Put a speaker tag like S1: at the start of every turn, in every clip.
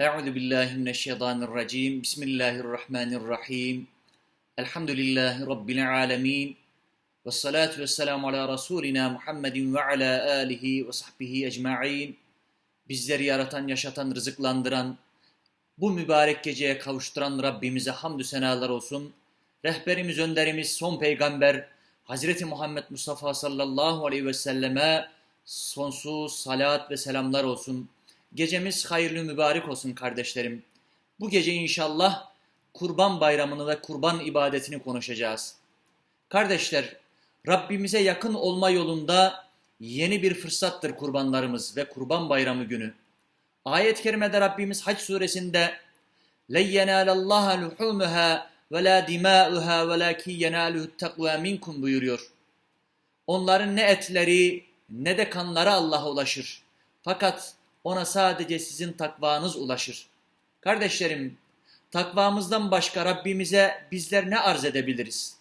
S1: Euzu billahi mineşşeytanirracim. Bismillahirrahmanirrahim. Elhamdülillahi rabbil alamin. Ves salatu vesselamu ala rasulina Muhammedin ve ala alihi ve sahbihi ecmaîn. Bizleri yaratan, yaşatan, rızıklandıran, bu mübarek geceye kavuşturan Rabbimize hamdü senalar olsun. Rehberimiz, önderimiz, son peygamber Hazreti Muhammed Mustafa sallallahu aleyhi ve selleme sonsuz salat ve selamlar olsun. Gecemiz hayırlı mübarek olsun kardeşlerim. Bu gece inşallah kurban bayramını ve kurban ibadetini konuşacağız. Kardeşler, Rabbimize yakın olma yolunda yeni bir fırsattır kurbanlarımız ve kurban bayramı günü. Ayet-i kerimede Rabbimiz Hac suresinde لَنْ يَنَالَ اللّٰهَ لُحُومُهَا وَلَا دِمَاؤُهَا وَلَاكِنْ يَنَالُهُ التَّقْوَى مِنْكُمْ buyuruyor. Onların ne etleri ne de kanları Allah'a ulaşır. Fakat ona sadece sizin takvanız ulaşır. Kardeşlerim, takvamızdan başka Rabbimize bizler ne arz edebiliriz?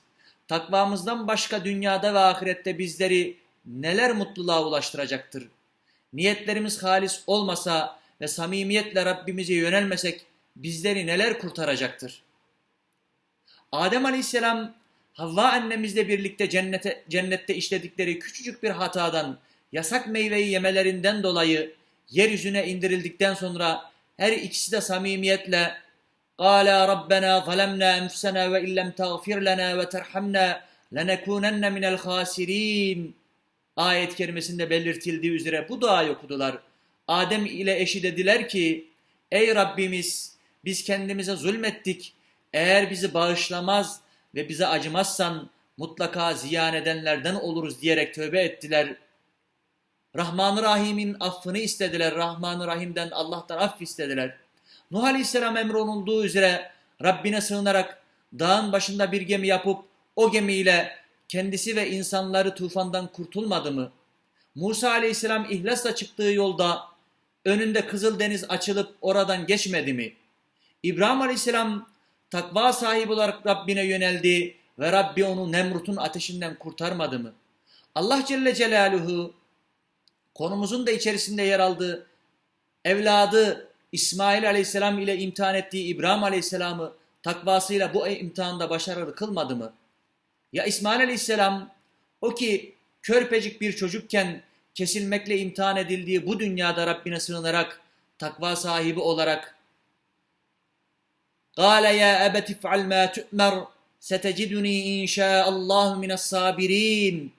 S1: Takvamızdan başka dünyada ve ahirette bizleri neler mutluluğa ulaştıracaktır? Niyetlerimiz halis olmasa ve samimiyetle Rabbimize yönelmesek bizleri neler kurtaracaktır? Adem Aleyhisselam Havva annemizle birlikte cennete, cennette işledikleri küçücük bir hatadan, yasak meyveyi yemelerinden dolayı yeryüzüne indirildikten sonra her ikisi de samimiyetle قَالَا رَبَّنَا ظَلَمْنَا أَنْفُسَنَا وَاِنْ لَمْ تَغْفِرْ لَنَا وَتَرْحَمْنَا لَنَكُونَنَّ مِنَ الْخَاسِرِينَ Ayet kerimesinde belirtildiği üzere bu duayı okudular. Adem ile eşi dediler ki, Ey Rabbimiz biz kendimize zulmettik. Eğer bizi bağışlamaz ve bize acımazsan mutlaka ziyan edenlerden oluruz diyerek tövbe ettiler. Rahman-ı Rahim'in affını istediler. Rahman-ı Rahim'den Allah'tan aff istediler. Nuh Aleyhisselam emrolunduğu üzere Rabbine sığınarak dağın başında bir gemi yapıp o gemiyle kendisi ve insanları tufandan kurtulmadı mı? Musa Aleyhisselam ihlasla çıktığı yolda önünde Kızıldeniz açılıp oradan geçmedi mi? İbrahim Aleyhisselam takva sahibi olarak Rabbine yöneldi ve Rabbi onu Nemrut'un ateşinden kurtarmadı mı? Allah Celle Celaluhu konumuzun da içerisinde yer aldığı evladı İsmail Aleyhisselam ile imtihan ettiği İbrahim Aleyhisselam'ı takvasıyla bu imtihanda başarılı kılmadı mı? Ya İsmail Aleyhisselam o ki körpecik bir çocukken kesilmekle imtihan edildiği bu dünyada Rabbine sığınarak takva sahibi olarak قال يا أبت افعل ما تؤمر ستجدني إن شاء الله من الصابرين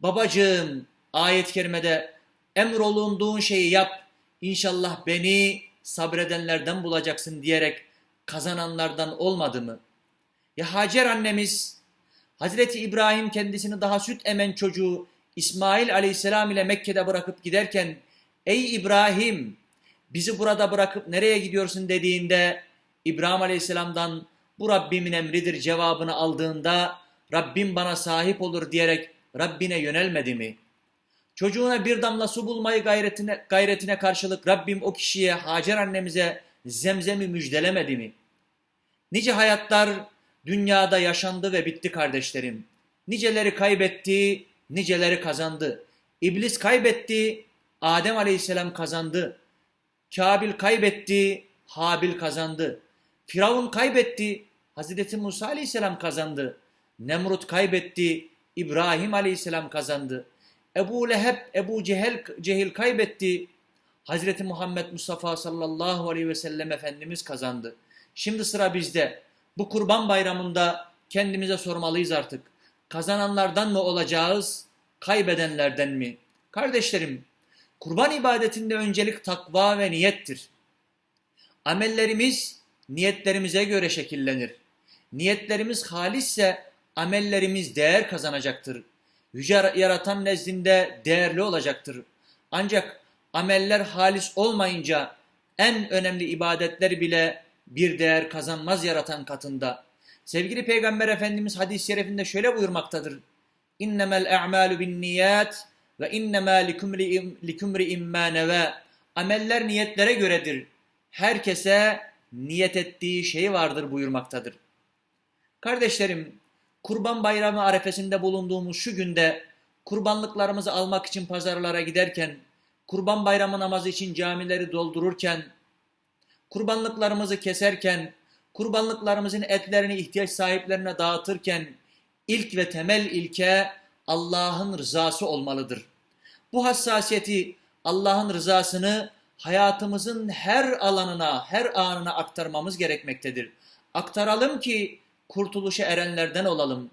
S1: Babacığım ayet-i kerimede emrolunduğun şeyi yap İnşallah beni sabredenlerden bulacaksın diyerek kazananlardan olmadı mı? Ya Hacer annemiz Hazreti İbrahim kendisini daha süt emen çocuğu İsmail aleyhisselam ile Mekke'de bırakıp giderken ey İbrahim bizi burada bırakıp nereye gidiyorsun dediğinde İbrahim aleyhisselamdan bu Rabbimin emridir cevabını aldığında Rabbim bana sahip olur diyerek Rabbine yönelmedi mi? Çocuğuna bir damla su bulmayı gayretine, gayretine karşılık Rabbim o kişiye Hacer annemize zemzemi müjdelemedi mi? Nice hayatlar dünyada yaşandı ve bitti kardeşlerim. Niceleri kaybetti, niceleri kazandı. İblis kaybetti, Adem aleyhisselam kazandı. Kabil kaybetti, Habil kazandı. Firavun kaybetti, Hazreti Musa aleyhisselam kazandı. Nemrut kaybetti, İbrahim aleyhisselam kazandı. Ebu Leheb, Ebu Cehel, Cehil kaybetti. Hazreti Muhammed Mustafa sallallahu aleyhi ve sellem Efendimiz kazandı. Şimdi sıra bizde. Bu kurban bayramında kendimize sormalıyız artık. Kazananlardan mı olacağız, kaybedenlerden mi? Kardeşlerim, kurban ibadetinde öncelik takva ve niyettir. Amellerimiz niyetlerimize göre şekillenir. Niyetlerimiz halisse amellerimiz değer kazanacaktır. Yüce yaratan nezdinde değerli olacaktır. Ancak ameller halis olmayınca en önemli ibadetler bile bir değer kazanmaz yaratan katında. Sevgili Peygamber Efendimiz hadis-i şerifinde şöyle buyurmaktadır. İnnemel a'malu bin niyat ve innemâ likumri immâ neve. Ameller niyetlere göredir. Herkese niyet ettiği şey vardır buyurmaktadır. Kardeşlerim, Kurban Bayramı arefesinde bulunduğumuz şu günde kurbanlıklarımızı almak için pazarlara giderken, Kurban Bayramı namazı için camileri doldururken, kurbanlıklarımızı keserken, kurbanlıklarımızın etlerini ihtiyaç sahiplerine dağıtırken ilk ve temel ilke Allah'ın rızası olmalıdır. Bu hassasiyeti Allah'ın rızasını hayatımızın her alanına, her anına aktarmamız gerekmektedir. Aktaralım ki kurtuluşa erenlerden olalım.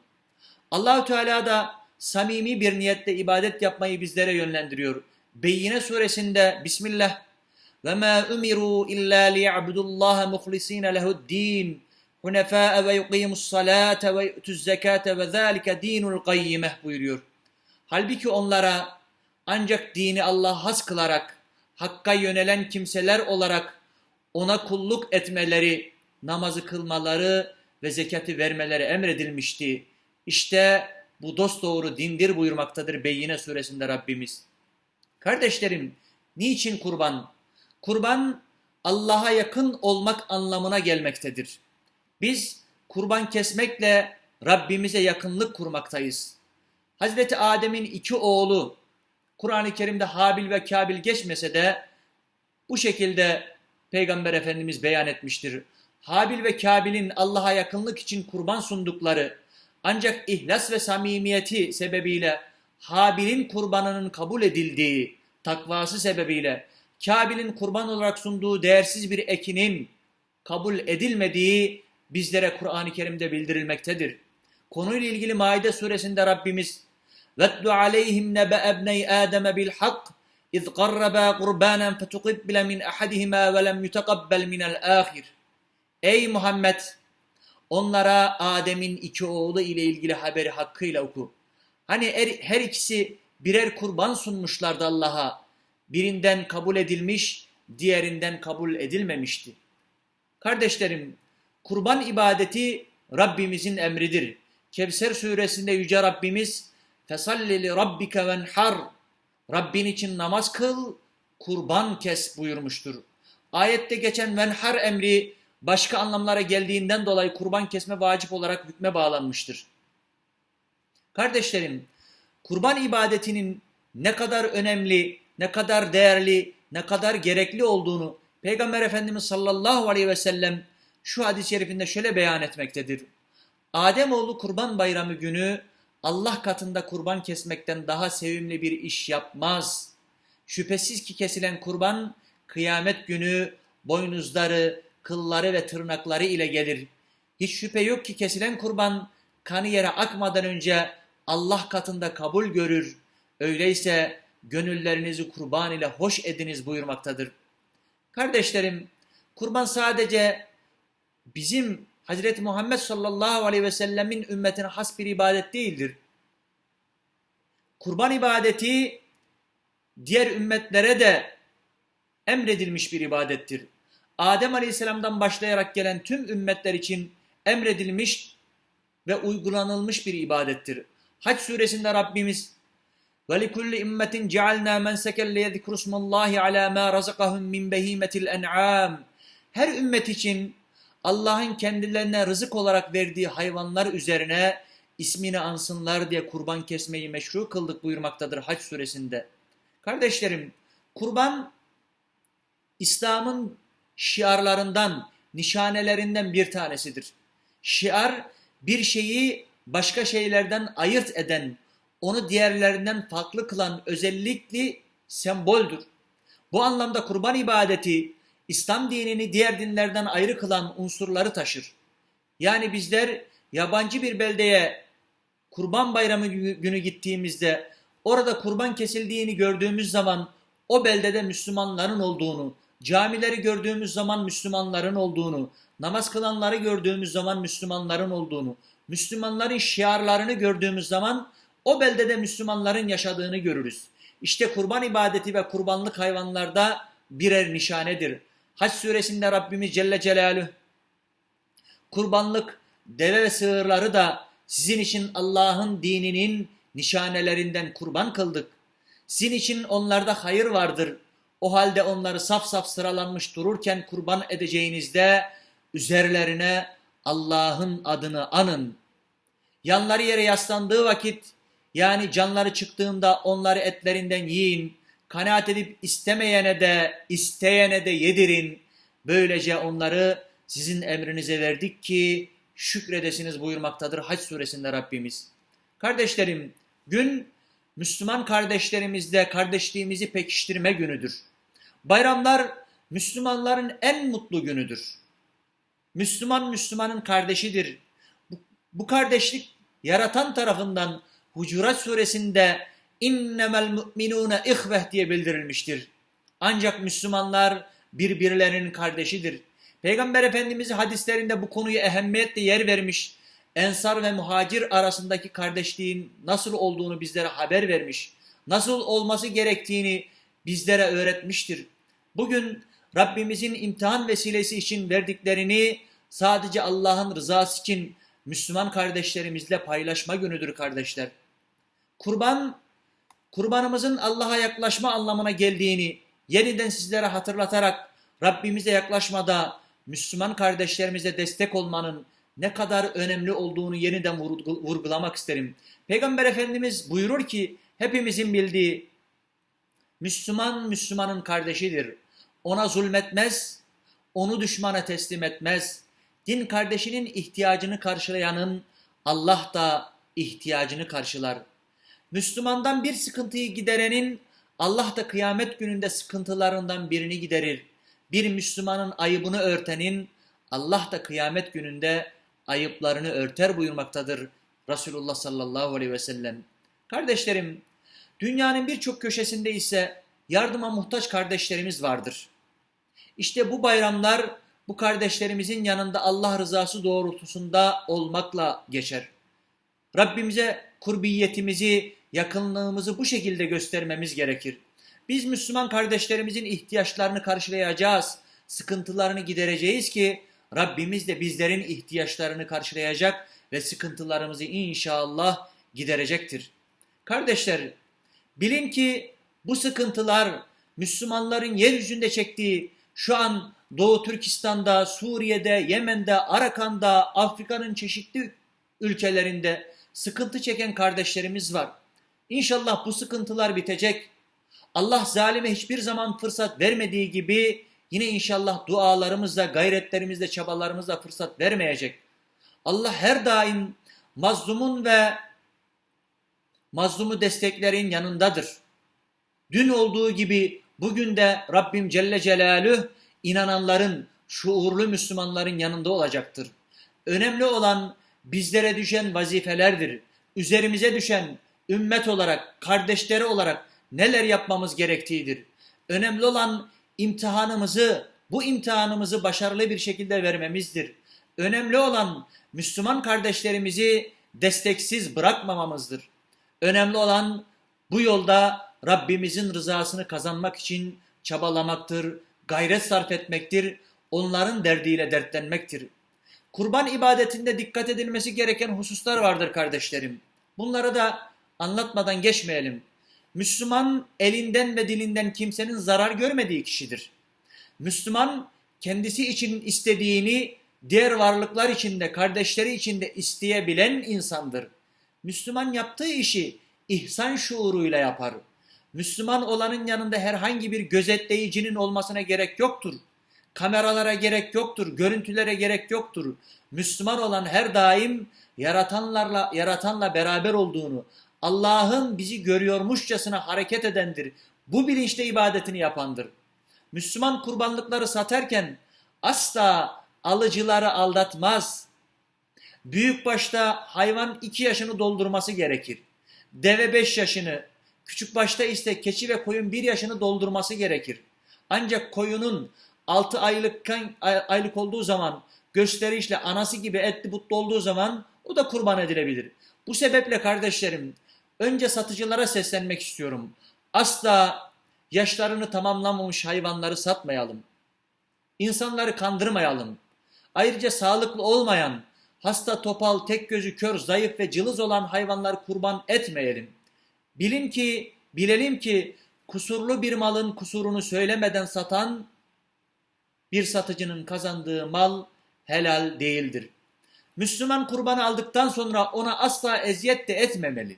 S1: Allahü Teala da samimi bir niyetle ibadet yapmayı bizlere yönlendiriyor. Beyyine suresinde Bismillah ve ma umiru illa liya'budullaha muhlisin lehu'd-din hunefa ve yuqimus salate ve yu'tuz zekate ve zalike dinul kayyimeh buyuruyor. Halbuki onlara ancak dini Allah has kılarak hakka yönelen kimseler olarak ona kulluk etmeleri, namazı kılmaları ve zekatı vermeleri emredilmişti. İşte bu dosdoğru dindir buyurmaktadır Beyyine suresinde Rabbimiz. Kardeşlerim, niçin kurban? Kurban Allah'a yakın olmak anlamına gelmektedir. Biz kurban kesmekle Rabbimize yakınlık kurmaktayız. Hazreti Adem'in iki oğlu Kur'an-ı Kerim'de Habil ve Kabil geçmese de bu şekilde Peygamber Efendimiz beyan etmiştir. Habil ve Kabil'in Allah'a yakınlık için kurban sundukları ancak ihlas ve samimiyeti sebebiyle Habil'in kurbanının kabul edildiği takvası sebebiyle Kabil'in kurban olarak sunduğu değersiz bir ekinin kabul edilmediği bizlere Kur'an-ı Kerim'de bildirilmektedir. Konuyla ilgili Maide suresinde Rabbimiz وَاتْلُ عَلَيْهِمْ نَبَأَ ابْنَيْ آدَمَ بِالْحَقِّ اِذْ قَرَّبَا قُرْبَانًا فَتُقِبِّلَ مِنْ أَحَدِهِمَا وَلَمْ يُتَقَبَّلْ مِنَ الْآخِرِ Ey Muhammed! Onlara Adem'in iki oğlu ile ilgili haberi hakkıyla oku. Hani er, her ikisi birer kurban sunmuşlardı Allah'a. Birinden kabul edilmiş, diğerinden kabul edilmemişti. Kardeşlerim, kurban ibadeti Rabbimizin emridir. Kevser suresinde Yüce Rabbimiz fesallili rabbike venhar Rabbin için namaz kıl, kurban kes buyurmuştur. Ayette geçen venhar emri başka anlamlara geldiğinden dolayı kurban kesme vacip olarak hükme bağlanmıştır. Kardeşlerim, kurban ibadetinin ne kadar önemli, ne kadar değerli, ne kadar gerekli olduğunu Peygamber Efendimiz sallallahu aleyhi ve sellem şu hadis-i şerifinde şöyle beyan etmektedir. Ademoğlu kurban bayramı günü Allah katında kurban kesmekten daha sevimli bir iş yapmaz. Şüphesiz ki kesilen kurban kıyamet günü boynuzları, kılları ve tırnakları ile gelir. Hiç şüphe yok ki kesilen kurban kanı yere akmadan önce Allah katında kabul görür. Öyleyse gönüllerinizi kurban ile hoş ediniz buyurmaktadır. Kardeşlerim, kurban sadece bizim Hazreti Muhammed sallallahu aleyhi ve sellemin ümmetine has bir ibadet değildir. Kurban ibadeti diğer ümmetlere de emredilmiş bir ibadettir. Adem aleyhisselamdan başlayarak gelen tüm ümmetler için emredilmiş ve uygulanılmış bir ibadettir. Hac suresinde Rabbimiz وَلِكُلِّ اِمَّةٍ جَعَلْنَا مَنْسَكًا لِيَذْكُرُ اسْمَ اللّٰهِ عَلَى مَا رَزَقَهُمْ مِنْ بَه۪يمَةِ الْاَنْعَامِ Her ümmet için Allah'ın kendilerine rızık olarak verdiği hayvanlar üzerine ismini ansınlar diye kurban kesmeyi meşru kıldık buyurmaktadır Hac suresinde. Kardeşlerim, kurban İslam'ın şiarlarından, nişanelerinden bir tanesidir. Şiar bir şeyi başka şeylerden ayırt eden, onu diğerlerinden farklı kılan özellikli semboldür. Bu anlamda kurban ibadeti İslam dinini diğer dinlerden ayrı kılan unsurları taşır. Yani bizler yabancı bir beldeye kurban bayramı günü gittiğimizde orada kurban kesildiğini gördüğümüz zaman o beldede Müslümanların olduğunu, camileri gördüğümüz zaman Müslümanların olduğunu, namaz kılanları gördüğümüz zaman Müslümanların olduğunu, Müslümanların şiarlarını gördüğümüz zaman o beldede Müslümanların yaşadığını görürüz. İşte kurban ibadeti ve kurbanlık hayvanlarda birer nişanedir. Haç suresinde Rabbimiz Celle Celaluhu kurbanlık deve ve sığırları da sizin için Allah'ın dininin nişanelerinden kurban kıldık. Sizin için onlarda hayır vardır. O halde onları saf saf sıralanmış dururken kurban edeceğinizde üzerlerine Allah'ın adını anın. Yanları yere yaslandığı vakit yani canları çıktığında onları etlerinden yiyin. Kanaat edip istemeyene de isteyene de yedirin. Böylece onları sizin emrinize verdik ki şükredesiniz buyurmaktadır Hac suresinde Rabbimiz. Kardeşlerim, gün Müslüman kardeşlerimizle kardeşliğimizi pekiştirme günüdür. Bayramlar Müslümanların en mutlu günüdür. Müslüman Müslümanın kardeşidir. Bu, bu kardeşlik yaratan tarafından Hucurat suresinde innemel mu'minune ihveh diye bildirilmiştir. Ancak Müslümanlar birbirlerinin kardeşidir. Peygamber Efendimiz hadislerinde bu konuyu ehemmiyetle yer vermiş. Ensar ve muhacir arasındaki kardeşliğin nasıl olduğunu bizlere haber vermiş. Nasıl olması gerektiğini bizlere öğretmiştir. Bugün Rabbimizin imtihan vesilesi için verdiklerini sadece Allah'ın rızası için Müslüman kardeşlerimizle paylaşma günüdür kardeşler. Kurban, kurbanımızın Allah'a yaklaşma anlamına geldiğini yeniden sizlere hatırlatarak Rabbimize yaklaşmada Müslüman kardeşlerimize destek olmanın ne kadar önemli olduğunu yeniden vurgulamak isterim. Peygamber Efendimiz buyurur ki hepimizin bildiği Müslüman Müslümanın kardeşidir. Ona zulmetmez, onu düşmana teslim etmez. Din kardeşinin ihtiyacını karşılayanın Allah da ihtiyacını karşılar. Müslümandan bir sıkıntıyı giderenin Allah da kıyamet gününde sıkıntılarından birini giderir. Bir Müslümanın ayıbını örtenin Allah da kıyamet gününde ayıplarını örter buyurmaktadır Resulullah sallallahu aleyhi ve sellem. Kardeşlerim, dünyanın birçok köşesinde ise yardıma muhtaç kardeşlerimiz vardır. İşte bu bayramlar bu kardeşlerimizin yanında Allah rızası doğrultusunda olmakla geçer. Rabbimize kurbiyetimizi, yakınlığımızı bu şekilde göstermemiz gerekir. Biz Müslüman kardeşlerimizin ihtiyaçlarını karşılayacağız, sıkıntılarını gidereceğiz ki Rabbimiz de bizlerin ihtiyaçlarını karşılayacak ve sıkıntılarımızı inşallah giderecektir. Kardeşler, bilin ki bu sıkıntılar Müslümanların yeryüzünde çektiği şu an Doğu Türkistan'da, Suriye'de, Yemen'de, Arakan'da, Afrika'nın çeşitli ülkelerinde sıkıntı çeken kardeşlerimiz var. İnşallah bu sıkıntılar bitecek. Allah zalime hiçbir zaman fırsat vermediği gibi yine inşallah dualarımızla, gayretlerimizle, çabalarımızla fırsat vermeyecek. Allah her daim mazlumun ve mazlumu desteklerin yanındadır. Dün olduğu gibi bugün de Rabbim Celle Celaluhu inananların, şuurlu Müslümanların yanında olacaktır. Önemli olan bizlere düşen vazifelerdir. Üzerimize düşen ümmet olarak, kardeşleri olarak neler yapmamız gerektiğidir. Önemli olan imtihanımızı, bu imtihanımızı başarılı bir şekilde vermemizdir. Önemli olan Müslüman kardeşlerimizi desteksiz bırakmamamızdır. Önemli olan bu yolda Rabbimizin rızasını kazanmak için çabalamaktır, gayret sarf etmektir, onların derdiyle dertlenmektir. Kurban ibadetinde dikkat edilmesi gereken hususlar vardır kardeşlerim. Bunları da anlatmadan geçmeyelim. Müslüman elinden ve dilinden kimsenin zarar görmediği kişidir. Müslüman kendisi için istediğini diğer varlıklar içinde, kardeşleri içinde isteyebilen insandır. Müslüman yaptığı işi ihsan şuuruyla yapar. Müslüman olanın yanında herhangi bir gözetleyicinin olmasına gerek yoktur. Kameralara gerek yoktur, görüntülere gerek yoktur. Müslüman olan her daim yaratanlarla yaratanla beraber olduğunu, Allah'ın bizi görüyormuşçasına hareket edendir. Bu bilinçle ibadetini yapandır. Müslüman kurbanlıkları satarken asla alıcıları aldatmaz. Büyük başta hayvan iki yaşını doldurması gerekir. Deve beş yaşını, küçük başta ise keçi ve koyun bir yaşını doldurması gerekir. Ancak koyunun altı aylıkken, aylık olduğu zaman gösterişle anası gibi etli butlu olduğu zaman o da kurban edilebilir. Bu sebeple kardeşlerim önce satıcılara seslenmek istiyorum. Asla yaşlarını tamamlamamış hayvanları satmayalım. İnsanları kandırmayalım. Ayrıca sağlıklı olmayan, hasta, topal, tek gözü kör, zayıf ve cılız olan hayvanları kurban etmeyelim. Bilin ki, bilelim ki kusurlu bir malın kusurunu söylemeden satan bir satıcının kazandığı mal helal değildir. Müslüman kurbanı aldıktan sonra ona asla eziyet de etmemeli.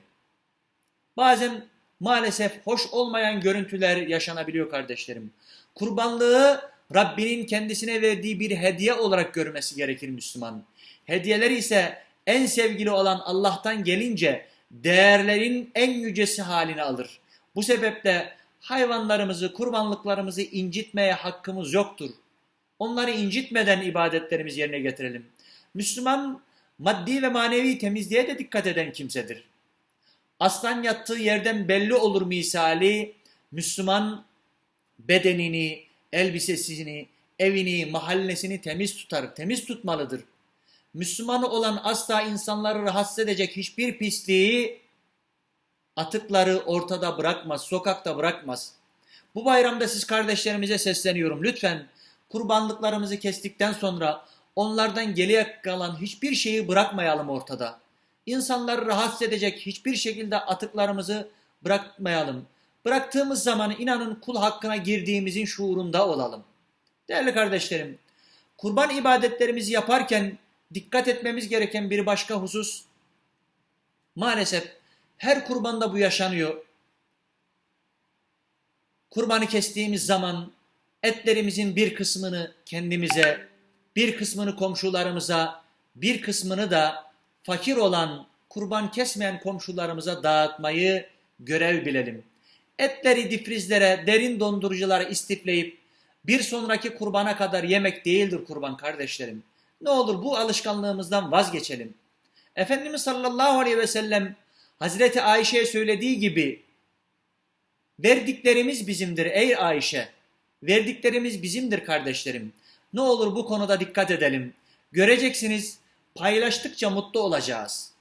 S1: Bazen maalesef hoş olmayan görüntüler yaşanabiliyor kardeşlerim. Kurbanlığı Rabbinin kendisine verdiği bir hediye olarak görmesi gerekir Müslüman. Hediyeler ise en sevgili olan Allah'tan gelince değerlerin en yücesi halini alır. Bu sebeple hayvanlarımızı, kurbanlıklarımızı incitmeye hakkımız yoktur. Onları incitmeden ibadetlerimizi yerine getirelim. Müslüman maddi ve manevi temizliğe de dikkat eden kimsedir. Aslan yattığı yerden belli olur misali Müslüman bedenini, elbisesini, evini, mahallesini temiz tutar, temiz tutmalıdır. Müslümanı olan asla insanları rahatsız edecek hiçbir pisliği atıkları ortada bırakmaz, sokakta bırakmaz. Bu bayramda siz kardeşlerimize sesleniyorum. Lütfen kurbanlıklarımızı kestikten sonra onlardan geriye kalan hiçbir şeyi bırakmayalım ortada. İnsanları rahatsız edecek hiçbir şekilde atıklarımızı bırakmayalım. Bıraktığımız zaman inanın kul hakkına girdiğimizin şuurunda olalım. Değerli kardeşlerim, kurban ibadetlerimizi yaparken dikkat etmemiz gereken bir başka husus, maalesef her kurbanda bu yaşanıyor. Kurbanı kestiğimiz zaman etlerimizin bir kısmını kendimize, bir kısmını komşularımıza, bir kısmını da fakir olan, kurban kesmeyen komşularımıza dağıtmayı görev bilelim. Etleri difrizlere, derin donduruculara istifleyip bir sonraki kurbana kadar yemek değildir kurban kardeşlerim. Ne olur bu alışkanlığımızdan vazgeçelim. Efendimiz sallallahu aleyhi ve sellem Hazreti Ayşe'ye söylediği gibi verdiklerimiz bizimdir ey Ayşe. Verdiklerimiz bizimdir kardeşlerim. Ne olur bu konuda dikkat edelim. Göreceksiniz paylaştıkça mutlu olacağız.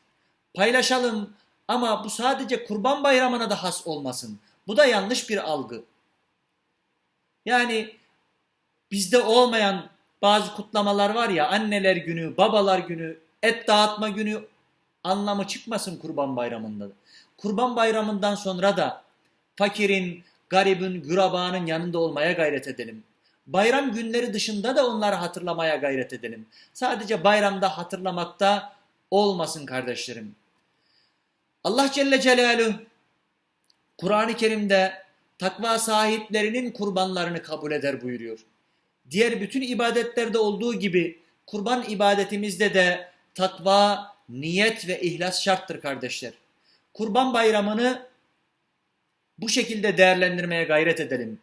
S1: Paylaşalım ama bu sadece kurban bayramına da has olmasın. Bu da yanlış bir algı. Yani bizde olmayan bazı kutlamalar var ya anneler günü, babalar günü, et dağıtma günü anlamı çıkmasın kurban bayramında. Kurban bayramından sonra da fakirin, garibin, gürabanın yanında olmaya gayret edelim. Bayram günleri dışında da onları hatırlamaya gayret edelim. Sadece bayramda hatırlamakta olmasın kardeşlerim. Allah Celle Celaluhu Kur'an-ı Kerim'de takva sahiplerinin kurbanlarını kabul eder buyuruyor. Diğer bütün ibadetlerde olduğu gibi kurban ibadetimizde de takva, niyet ve ihlas şarttır kardeşler. Kurban bayramını bu şekilde değerlendirmeye gayret edelim.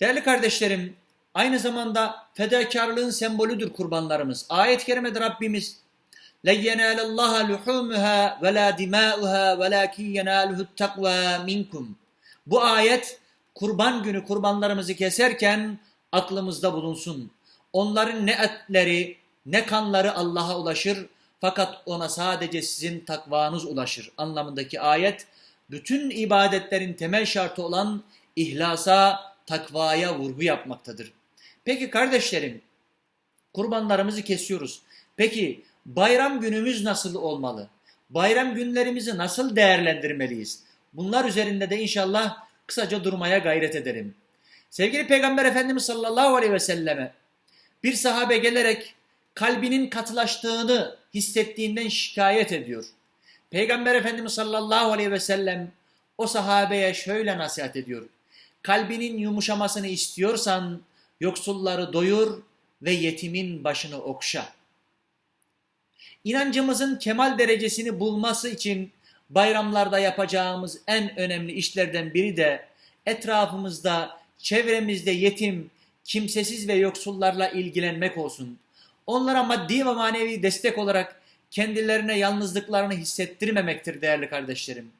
S1: Değerli kardeşlerim, aynı zamanda fedakarlığın sembolüdür kurbanlarımız. Ayet-i kerimede Rabbimiz لَنْ يَنَالَ اللّٰهَ لُحُومُهَا وَلَا دِمَاؤُهَا وَلَاكِنْ يَنَالُهُ التَّقْوَى مِنْكُمْ Bu ayet kurban günü kurbanlarımızı keserken aklımızda bulunsun. Onların ne etleri ne kanları Allah'a ulaşır fakat ona sadece sizin takvanız ulaşır anlamındaki ayet bütün ibadetlerin temel şartı olan ihlasa, takvaya vurgu yapmaktadır. Peki kardeşlerim kurbanlarımızı kesiyoruz. Peki bayram günümüz nasıl olmalı? Bayram günlerimizi nasıl değerlendirmeliyiz? Bunlar üzerinde de inşallah kısaca durmaya gayret ederim. Sevgili Peygamber Efendimiz sallallahu aleyhi ve selleme bir sahabe gelerek kalbinin katılaştığını hissettiğinden şikayet ediyor. Peygamber Efendimiz sallallahu aleyhi ve sellem o sahabeye şöyle nasihat ediyor. Kalbinin yumuşamasını istiyorsan yoksulları doyur ve yetimin başını okşa. İnancımızın kemal derecesini bulması için bayramlarda yapacağımız en önemli işlerden biri de etrafımızda, çevremizde yetim, kimsesiz ve yoksullarla ilgilenmek olsun. Onlara maddi ve manevi destek olarak kendilerine yalnızlıklarını hissettirmemektir değerli kardeşlerim.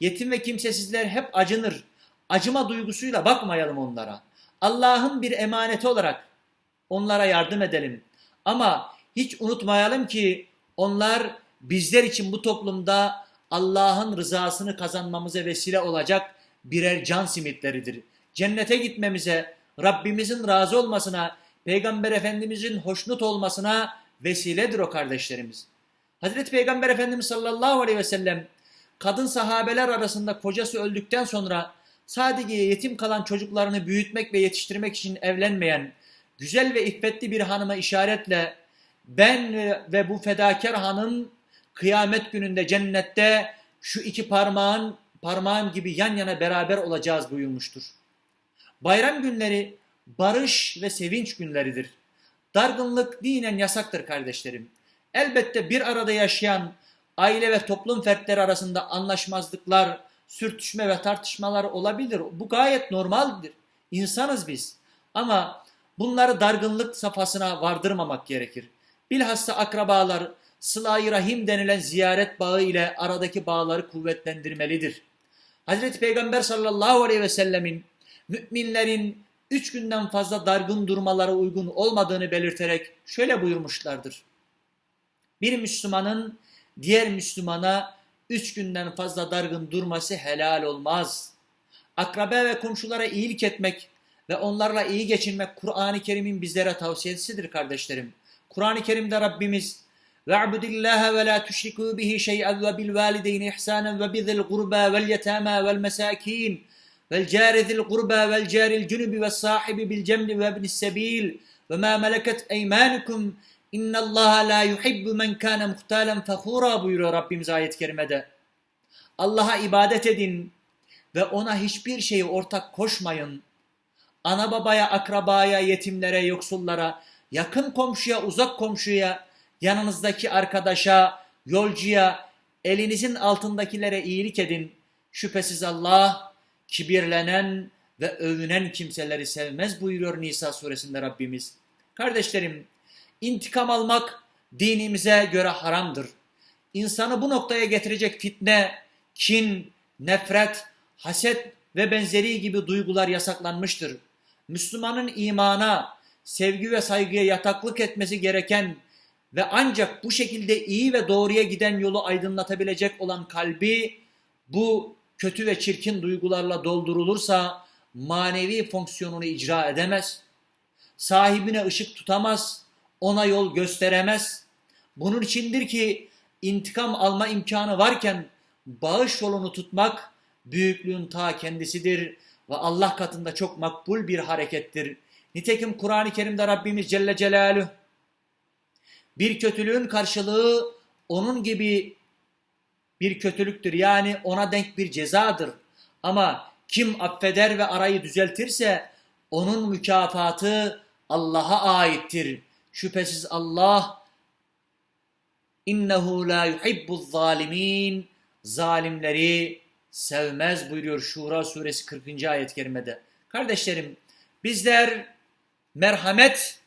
S1: Yetim ve kimsesizler hep acınır. Acıma duygusuyla bakmayalım onlara. Allah'ın bir emaneti olarak onlara yardım edelim. Ama hiç unutmayalım ki onlar bizler için bu toplumda Allah'ın rızasını kazanmamıza vesile olacak birer can simitleridir. Cennete gitmemize, Rabbimizin razı olmasına, Peygamber Efendimizin hoşnut olmasına vesiledir o kardeşlerimiz. Hazreti Peygamber Efendimiz sallallahu aleyhi ve sellem kadın sahabeler arasında kocası öldükten sonra sadece yetim kalan çocuklarını büyütmek ve yetiştirmek için evlenmeyen güzel ve iffetli bir hanıma işaretle ben ve bu fedakar hanım kıyamet gününde cennette şu iki parmağın parmağım gibi yan yana beraber olacağız buyurmuştur. Bayram günleri barış ve sevinç günleridir. Dargınlık dinen yasaktır kardeşlerim. Elbette bir arada yaşayan aile ve toplum fertleri arasında anlaşmazlıklar, sürtüşme ve tartışmalar olabilir. Bu gayet normaldir. İnsanız biz. Ama bunları dargınlık safhasına vardırmamak gerekir. Bilhassa akrabalar sıla-i rahim denilen ziyaret bağı ile aradaki bağları kuvvetlendirmelidir. Hazreti Peygamber sallallahu aleyhi ve sellemin müminlerin üç günden fazla dargın durmaları uygun olmadığını belirterek şöyle buyurmuşlardır. Bir Müslümanın diğer Müslümana üç günden fazla dargın durması helal olmaz. Akrabe ve komşulara iyilik etmek ve onlarla iyi geçinmek Kur'an-ı Kerim'in bizlere tavsiyesidir kardeşlerim. Kur'an-ı Kerim'de Rabbimiz وَاعْبُدِ اللّٰهَ وَلَا تُشْرِكُوا بِهِ شَيْئًا وَبِالْوَالِدَيْنِ إِحْسَانًا وَبِذِي الْقُرْبَى وَالْيَتَامَى وَالْمَسَاكِينِ والجار ذي القربى والجار الجنب والصاحب بالجنب وابن السبيل وما ملكت ايمانكم İnna Allah la yuhibbu men kana muhtalen fakhura buyuruyor Rabbimiz ayet-i kerimede. Allah'a ibadet edin ve ona hiçbir şeyi ortak koşmayın. Ana babaya, akrabaya, yetimlere, yoksullara, yakın komşuya, uzak komşuya, yanınızdaki arkadaşa, yolcuya, elinizin altındakilere iyilik edin. Şüphesiz Allah kibirlenen ve övünen kimseleri sevmez buyuruyor Nisa suresinde Rabbimiz. Kardeşlerim, intikam almak dinimize göre haramdır. İnsanı bu noktaya getirecek fitne, kin, nefret, haset ve benzeri gibi duygular yasaklanmıştır. Müslümanın imana, sevgi ve saygıya yataklık etmesi gereken ve ancak bu şekilde iyi ve doğruya giden yolu aydınlatabilecek olan kalbi bu kötü ve çirkin duygularla doldurulursa manevi fonksiyonunu icra edemez. Sahibine ışık tutamaz, ona yol gösteremez. Bunun içindir ki intikam alma imkanı varken bağış yolunu tutmak büyüklüğün ta kendisidir ve Allah katında çok makbul bir harekettir. Nitekim Kur'an-ı Kerim'de Rabbimiz Celle Celaluhu bir kötülüğün karşılığı onun gibi bir kötülüktür. Yani ona denk bir cezadır. Ama kim affeder ve arayı düzeltirse onun mükafatı Allah'a aittir. Şüphesiz Allah innehu la yuhibbuz zalimin zalimleri sevmez buyuruyor Şura suresi 40. ayet-i kerimede. Kardeşlerim bizler merhamet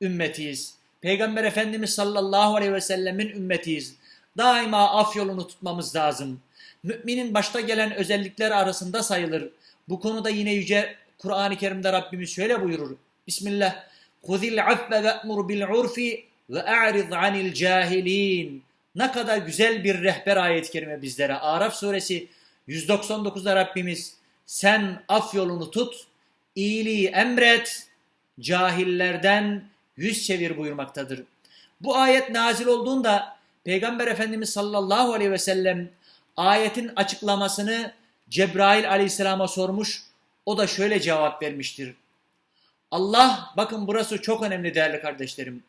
S1: ümmetiyiz. Peygamber Efendimiz sallallahu aleyhi ve sellemin ümmetiyiz. Daima af yolunu tutmamız lazım. Müminin başta gelen özellikler arasında sayılır. Bu konuda yine yüce Kur'an-ı Kerim'de Rabbimiz şöyle buyurur. Bismillah. Kuzil affe ve'mur bil urfi ve a'rid anil cahilin. Ne kadar güzel bir rehber ayet-i kerime bizlere. Araf suresi 199'da Rabbimiz sen af yolunu tut, iyiliği emret, cahillerden yüz çevir buyurmaktadır. Bu ayet nazil olduğunda Peygamber Efendimiz sallallahu aleyhi ve sellem ayetin açıklamasını Cebrail aleyhisselama sormuş. O da şöyle cevap vermiştir. Allah bakın burası çok önemli değerli kardeşlerim.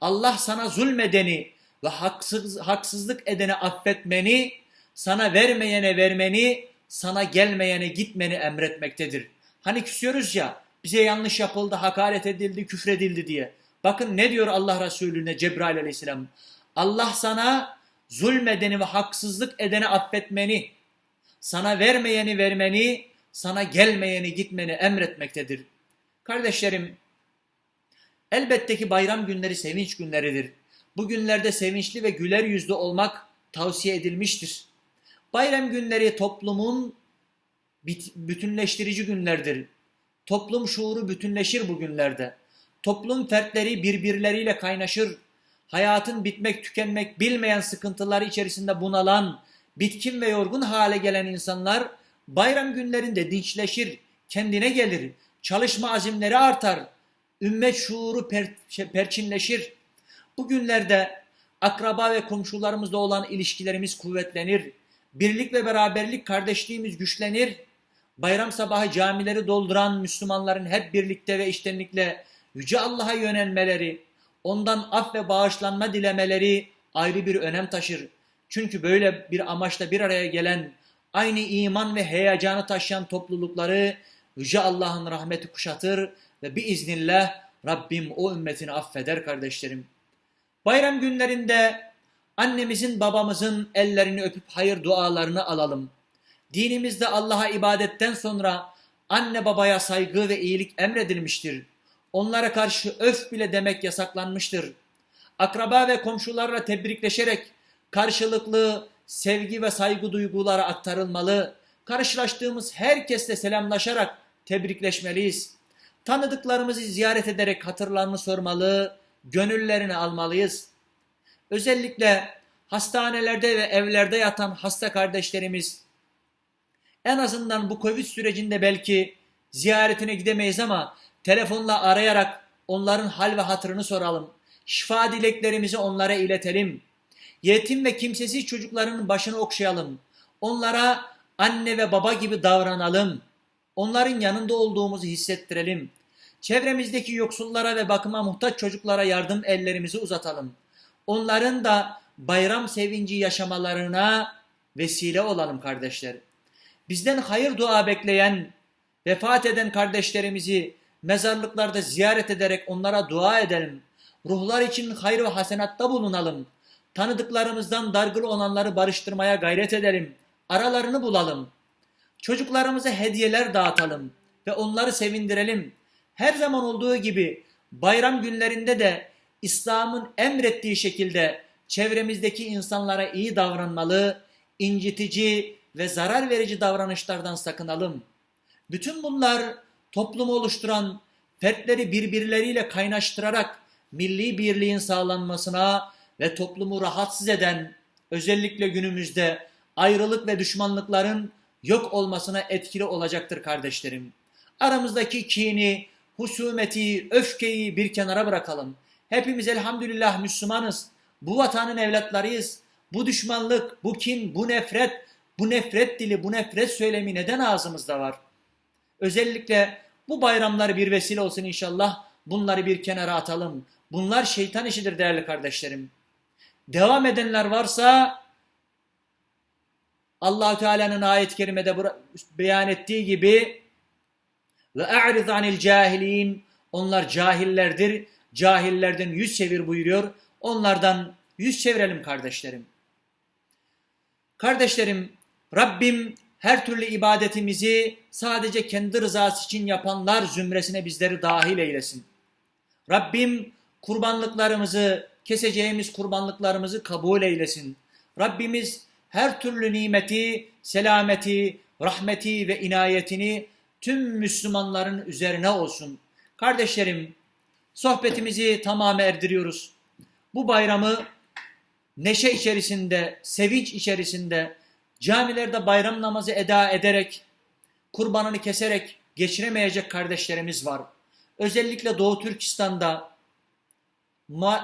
S1: Allah sana zulmedeni ve haksız, haksızlık edeni affetmeni, sana vermeyene vermeni, sana gelmeyene gitmeni emretmektedir. Hani küsüyoruz ya bize yanlış yapıldı, hakaret edildi, küfredildi diye. Bakın ne diyor Allah Resulüne Cebrail aleyhisselam. Allah sana zulmedeni ve haksızlık edeni affetmeni, sana vermeyeni vermeni, sana gelmeyeni gitmeni emretmektedir. Kardeşlerim, elbette ki bayram günleri sevinç günleridir. Bu günlerde sevinçli ve güler yüzlü olmak tavsiye edilmiştir. Bayram günleri toplumun bütünleştirici günlerdir. Toplum şuuru bütünleşir bu günlerde. Toplum fertleri birbirleriyle kaynaşır. Hayatın bitmek tükenmek bilmeyen sıkıntılar içerisinde bunalan, bitkin ve yorgun hale gelen insanlar bayram günlerinde dinçleşir, kendine gelir, çalışma azimleri artar, ümmet şuuru per, şey, perçinleşir. Bu günlerde akraba ve komşularımızla olan ilişkilerimiz kuvvetlenir. Birlik ve beraberlik kardeşliğimiz güçlenir. Bayram sabahı camileri dolduran Müslümanların hep birlikte ve iştenlikle Yüce Allah'a yönelmeleri, ondan af ve bağışlanma dilemeleri ayrı bir önem taşır. Çünkü böyle bir amaçla bir araya gelen, aynı iman ve heyecanı taşıyan toplulukları Yüce Allah'ın rahmeti kuşatır ve biiznillah Rabbim o ümmetini affeder kardeşlerim. Bayram günlerinde annemizin babamızın ellerini öpüp hayır dualarını alalım. Dinimizde Allah'a ibadetten sonra anne babaya saygı ve iyilik emredilmiştir. Onlara karşı öf bile demek yasaklanmıştır. Akraba ve komşularla tebrikleşerek karşılıklı sevgi ve saygı duyguları aktarılmalı. Karşılaştığımız herkesle selamlaşarak tebrikleşmeliyiz. Tanıdıklarımızı ziyaret ederek hatırlarını sormalı, gönüllerini almalıyız. Özellikle hastanelerde ve evlerde yatan hasta kardeşlerimiz en azından bu Covid sürecinde belki ziyaretine gidemeyiz ama telefonla arayarak onların hal ve hatırını soralım. Şifa dileklerimizi onlara iletelim. Yetim ve kimsesiz çocukların başını okşayalım. Onlara anne ve baba gibi davranalım. Onların yanında olduğumuzu hissettirelim. Çevremizdeki yoksullara ve bakıma muhtaç çocuklara yardım ellerimizi uzatalım. Onların da bayram sevinci yaşamalarına vesile olalım kardeşler. Bizden hayır dua bekleyen, vefat eden kardeşlerimizi mezarlıklarda ziyaret ederek onlara dua edelim. Ruhlar için hayır ve hasenatta bulunalım. Tanıdıklarımızdan dargın olanları barıştırmaya gayret edelim. Aralarını bulalım. Çocuklarımıza hediyeler dağıtalım ve onları sevindirelim. Her zaman olduğu gibi bayram günlerinde de İslam'ın emrettiği şekilde çevremizdeki insanlara iyi davranmalı, incitici ve zarar verici davranışlardan sakınalım. Bütün bunlar toplumu oluşturan fertleri birbirleriyle kaynaştırarak milli birliğin sağlanmasına ve toplumu rahatsız eden özellikle günümüzde ayrılık ve düşmanlıkların yok olmasına etkili olacaktır kardeşlerim. Aramızdaki kini, husumeti, öfkeyi bir kenara bırakalım. Hepimiz elhamdülillah Müslümanız. Bu vatanın evlatlarıyız. Bu düşmanlık, bu kin, bu nefret, bu nefret dili, bu nefret söylemi neden ağzımızda var? Özellikle bu bayramlar bir vesile olsun inşallah. Bunları bir kenara atalım. Bunlar şeytan işidir değerli kardeşlerim. Devam edenler varsa Allahu Teala'nın ayet-i kerimede beyan ettiği gibi ve a'rid anil cahilin onlar cahillerdir. Cahillerden yüz çevir buyuruyor. Onlardan yüz çevirelim kardeşlerim. Kardeşlerim Rabbim her türlü ibadetimizi sadece kendi rızası için yapanlar zümresine bizleri dahil eylesin. Rabbim kurbanlıklarımızı, keseceğimiz kurbanlıklarımızı kabul eylesin. Rabbimiz her türlü nimeti, selameti, rahmeti ve inayetini tüm Müslümanların üzerine olsun. Kardeşlerim, sohbetimizi tamamı erdiriyoruz. Bu bayramı neşe içerisinde, sevinç içerisinde, camilerde bayram namazı eda ederek, kurbanını keserek geçiremeyecek kardeşlerimiz var. Özellikle Doğu Türkistan'da,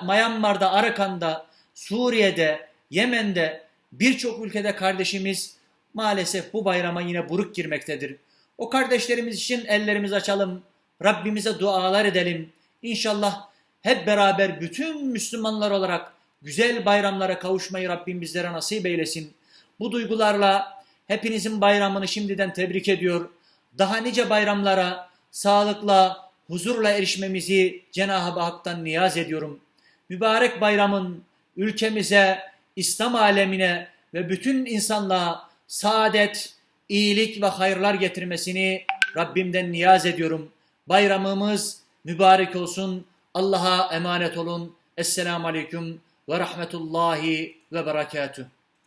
S1: Myanmar'da, Arakan'da, Suriye'de, Yemen'de birçok ülkede kardeşimiz maalesef bu bayrama yine buruk girmektedir. O kardeşlerimiz için ellerimizi açalım, Rabbimize dualar edelim. İnşallah hep beraber bütün Müslümanlar olarak güzel bayramlara kavuşmayı Rabbim bizlere nasip eylesin. Bu duygularla hepinizin bayramını şimdiden tebrik ediyor. Daha nice bayramlara sağlıkla, huzurla erişmemizi Cenab-ı Hak'tan niyaz ediyorum. Mübarek bayramın ülkemize, İslam alemine ve bütün insanlığa saadet, iyilik ve hayırlar getirmesini Rabbimden niyaz ediyorum. Bayramımız mübarek olsun. Allah'a emanet olun. Esselamu Aleyküm ve Rahmetullahi ve Berekatuhu.